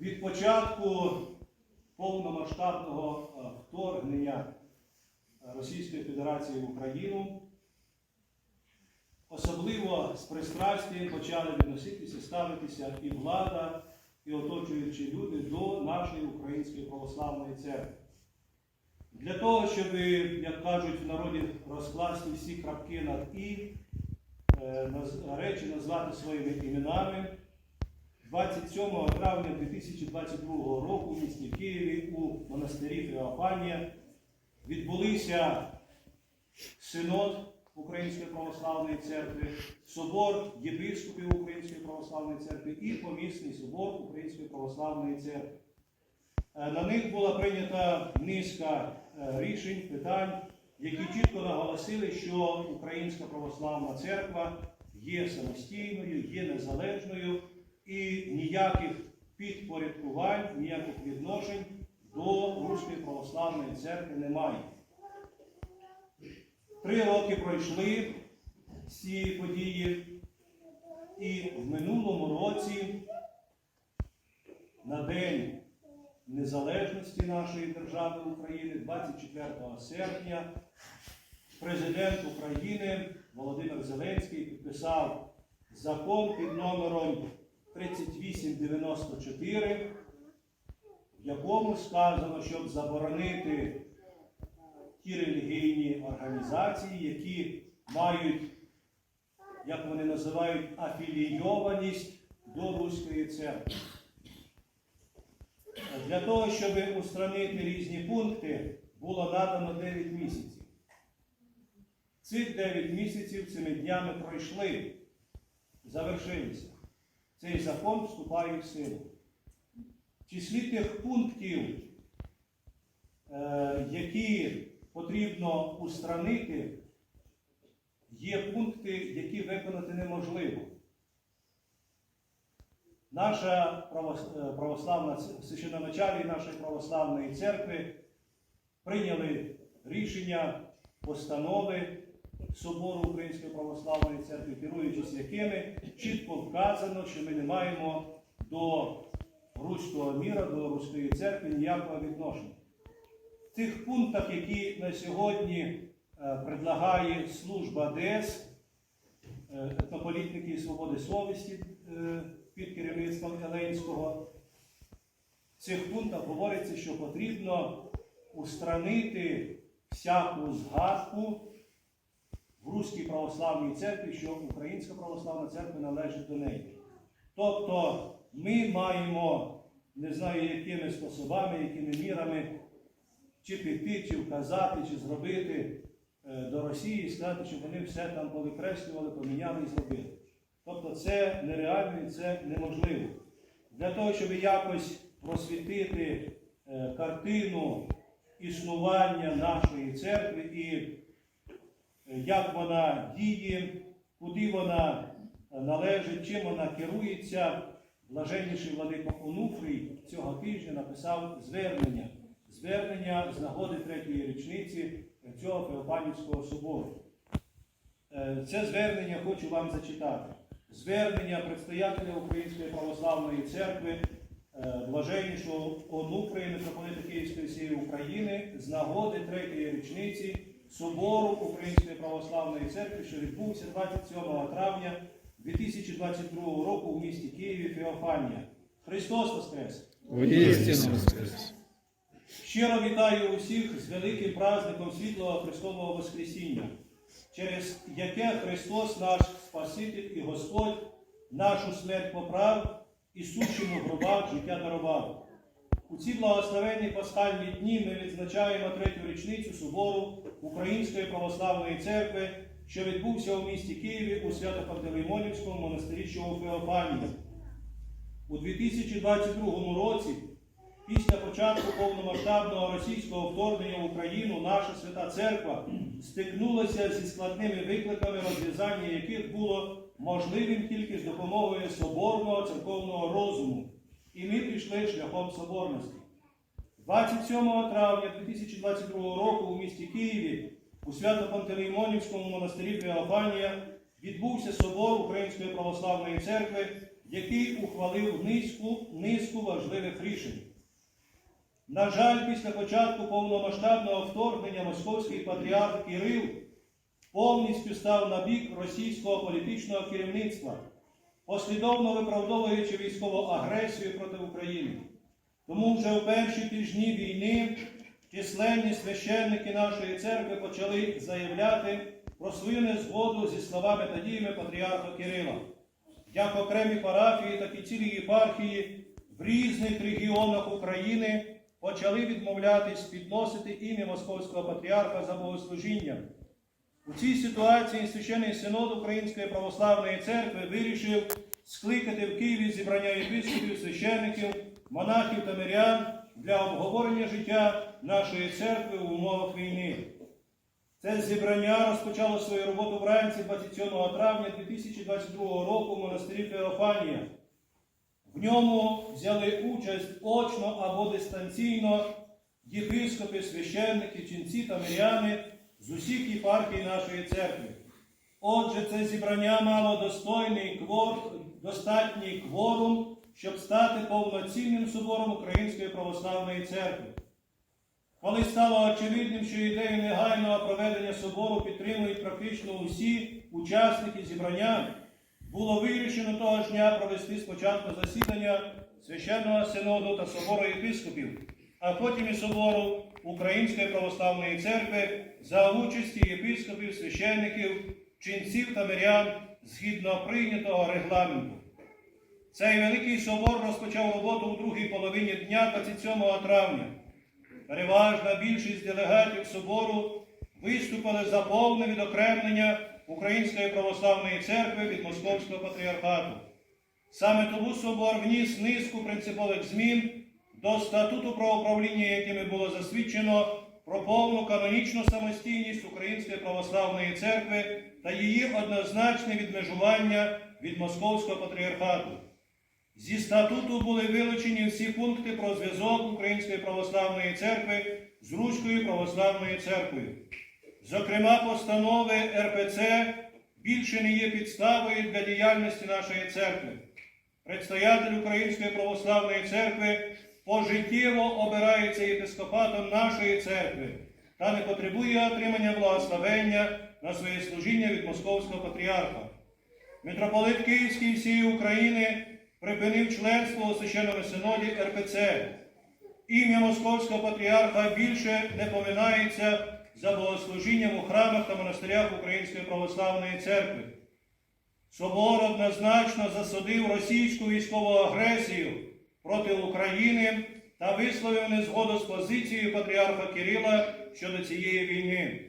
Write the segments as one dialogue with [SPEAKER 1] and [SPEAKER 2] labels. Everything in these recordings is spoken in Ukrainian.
[SPEAKER 1] Від початку повномасштабного е, вторгнення Російської Федерації в Україну особливо з пристрастям почали відноситися, ставитися і влада, і оточуючі люди до нашої Української православної церкви. Для того, щоб, як кажуть в народі, розкласти всі крапки над і, е, речі назвати своїми іменами, 27 травня 2022 року в місті Києві у монастирі Феофанія відбулися синод Української православної церкви, собор єпископів Української православної церкви і помісний собор Української православної церкви. Е, На них була прийнята низка е, рішень, питань, які чітко наголосили, що Українська православна церква є самостійною, є незалежною ніяких підпорядкувань, ніяких відношень до Руської православної церкви немає. Три роки пройшли з цієї події, і в минулому році на День Незалежності нашої держави України, 24 серпня, президент України Володимир Зеленський підписав закон під номером 3894, в якому сказано, щоб заборонити ті релігійні організації, які мають, як вони називають, афілійованість до Руської церкви. Для того, щоб устранити різні пункти, було надано 9 місяців. Цих 9 місяців цими днями пройшли, завершилися. Цей закон вступає в силу. В числі тих пунктів, е, які потрібно устранити, є пункти, які виконати неможливо. Наша е, православна священоначалій нашої православної церкви прийняли рішення постанови Собору Української православної церкви, керуючись якими чітко вказано, що ми не маємо до руського міра, до руської церкви ніякого відношення. В тих пунктах, які на сьогодні е, предлагає служба ДЕС, е, етнополітики і свободи совісті е, під керівництвом Еленського, в цих пунктах говориться, що потрібно устранити всяку згадку в Руській православній церкві, що Українська православна церква належить до неї. Тобто ми маємо, не знаю, якими способами, якими мірами, чи піти, чи вказати, чи зробити е, до Росії і сказати, щоб вони все там повикреслювали, поміняли і зробили. Тобто це нереально і це неможливо. Для того, щоб якось просвітити е, картину існування нашої церкви і як вона діє, куди вона е, належить, чим вона керується, блаженніший владика Онуфрій цього тижня написав звернення. Звернення з нагоди третьої річниці цього Феофанівського собору. Е, Це звернення хочу вам зачитати. Звернення предстоятеля Української православної церкви, е, блаженнішого Онуфрія, митрополита Київської всієї України, з нагоди третьої річниці Собору Української православної церкви, що відбувся 27 травня 2022 року в місті Києві Феофанія. Христос Воскрес!
[SPEAKER 2] Воскрес.
[SPEAKER 1] Щиро вітаю усіх з великим праздником світлого Христового Воскресіння, через яке Христос наш Спаситель і Господь нашу смерть поправ і сущому гробах життя дарував. У ці благословенні пасхальні дні ми відзначаємо третю річницю собору Української православної церкви, що відбувся у місті Києві у Свято-Пантелеймонівському монастирі, Феофанії. У 2022 році Після початку повномасштабного російського вторгнення в Україну наша свята церква стикнулася зі складними викликами, розв'язання яких було можливим тільки з допомогою соборного церковного розуму. І ми пішли шляхом соборності. 27 травня 2022 року у місті Києві у Свято-Пантелеймонівському монастирі Феофанія відбувся собор Української православної церкви, який ухвалив низку, низку важливих рішень. На жаль, після початку повномасштабного вторгнення московський патріарх Кирил повністю став на бік російського політичного керівництва, послідовно виправдовуючи військову агресію проти України. Тому вже у перші тижні війни численні священники нашої церкви почали заявляти про свою незгоду зі словами та діями патріарха Кирила. Як окремі парафії, так і цілі єпархії в різних регіонах України почали відмовлятись підносити ім'я Московського патріарха за богослужінням. У цій ситуації Священний Синод Української православної церкви вирішив скликати в Києві зібрання єпископів, священників, монахів та мирян для обговорення життя нашої церкви в умовах війни. Це зібрання розпочало свою роботу вранці 27 травня 2022 року в монастирі Феофанія. В ньому взяли участь очно або дистанційно єпископи, священники, ченці та миряни з усіх єпархій нашої церкви. Отже, це зібрання мало достойний квор, достатній кворум, щоб стати повноцінним собором Української православної церкви. Коли стало очевидним, що ідею негайного проведення собору підтримують практично усі учасники зібрання, було вирішено того ж дня провести спочатку засідання священного синоду та собору єпископів, а потім і собору Української православної церкви за участі єпископів, священників, ченців та мирян згідно прийнятого регламенту. Цей великий собор розпочав роботу у другій половині дня 27 травня. Переважна більшість делегатів собору виступили за повне відокремлення Української православної церкви від Московського патріархату. Саме тому собор вніс низку принципових змін до статуту про управління, якими було засвідчено про повну канонічну самостійність Української православної церкви та її однозначне відмежування від Московського патріархату. Зі статуту були вилучені всі пункти про зв'язок Української православної церкви з Руською православною церквою. Зокрема, постанови РПЦ більше не є підставою для діяльності нашої церкви. Предстоятель Української православної церкви пожиттєво обирається єпископатом нашої церкви та не потребує отримання благословення на своє служіння від Московського патріарха. Митрополит Київський всієї України припинив членство у священному синоді РПЦ. Ім'я Московського патріарха більше не поминається за богослужінням у храмах та монастирях Української православної церкви. Собор однозначно засудив російську військову агресію проти України та висловив незгоду з позицією патріарха Кирила щодо цієї війни.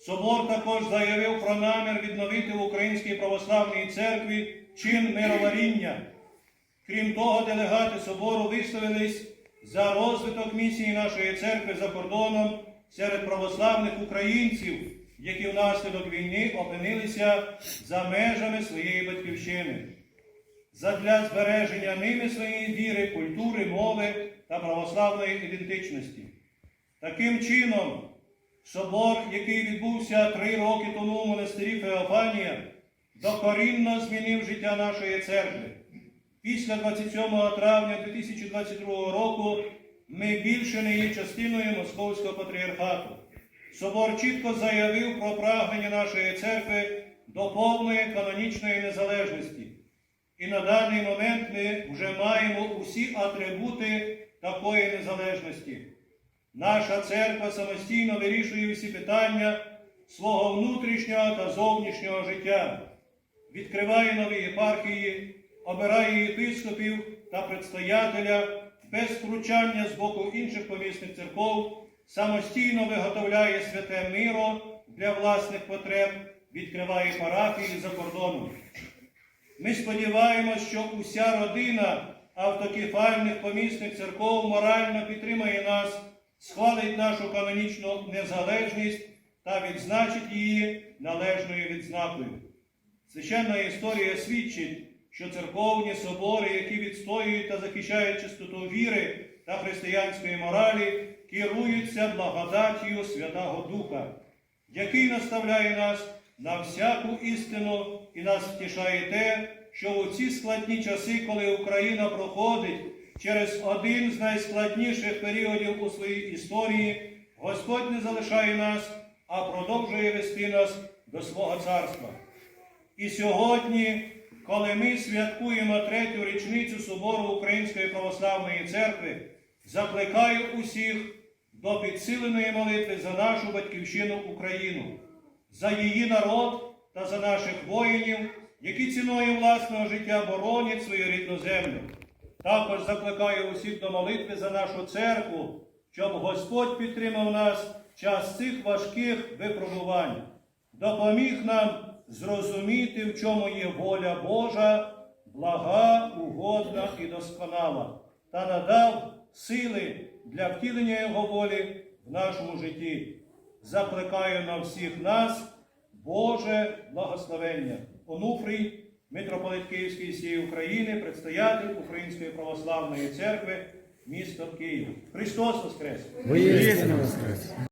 [SPEAKER 1] Собор також заявив про намір відновити в Українській православній церкві чин мироваріння. Крім того, делегати собору висловились за розвиток місії нашої церкви за кордоном серед православних українців, які внаслідок війни опинилися за межами своєї батьківщини. Задля збереження ними своєї віри, культури, мови та православної ідентичності. Таким чином, собор, який відбувся три роки тому докорінно змінив життя нашої церкви. Після 27 травня 2022 року ми більше не є частиною Московського патріархату. Собор чітко заявив про прагнення нашої церкви до повної канонічної незалежності. І на даний момент ми вже маємо усі атрибути такої незалежності. Наша церква самостійно вирішує всі питання свого внутрішнього та зовнішнього життя, відкриває нові єпархії, обирає єпископів та предстоятеля без втручання з боку інших помісних церков, самостійно виготовляє святе миро для власних потреб, відкриває парафії за кордоном. Ми сподіваємось, що уся родина автокефальних помісних церков морально підтримає нас, схвалить нашу канонічну незалежність та відзначить її належною відзнакою. Священна історія свідчить, що церковні собори, які відстоюють та захищають чистоту віри та християнської моралі, керуються благодаттю Святого Духа, який наставляє нас на всяку істину і нас втішає те, що у ці складні часи, коли Україна проходить через один з найскладніших періодів у своїй історії, Господь не залишає нас, а продовжує вести нас до свого царства. І сьогодні, коли ми святкуємо третю річницю Собору Української православної церкви, закликаю усіх до підсиленої молитви за нашу батьківщину Україну, за її народ та за наших воїнів, які ціною власного життя боронять свою рідну землю. Також закликаю усіх до молитви за нашу церкву, щоб Господь підтримав нас в час цих важких випробувань, допоміг нам зрозуміти, в чому є воля Божа, блага, угодна і досконала, та надав сили для втілення Його волі в нашому житті. Закликаю на всіх нас Боже благословення. Онуфрій, митрополит Київський і всієї України, предстоятель Української православної церкви, місто Київ. Христос Воскрес!
[SPEAKER 2] Воскрес!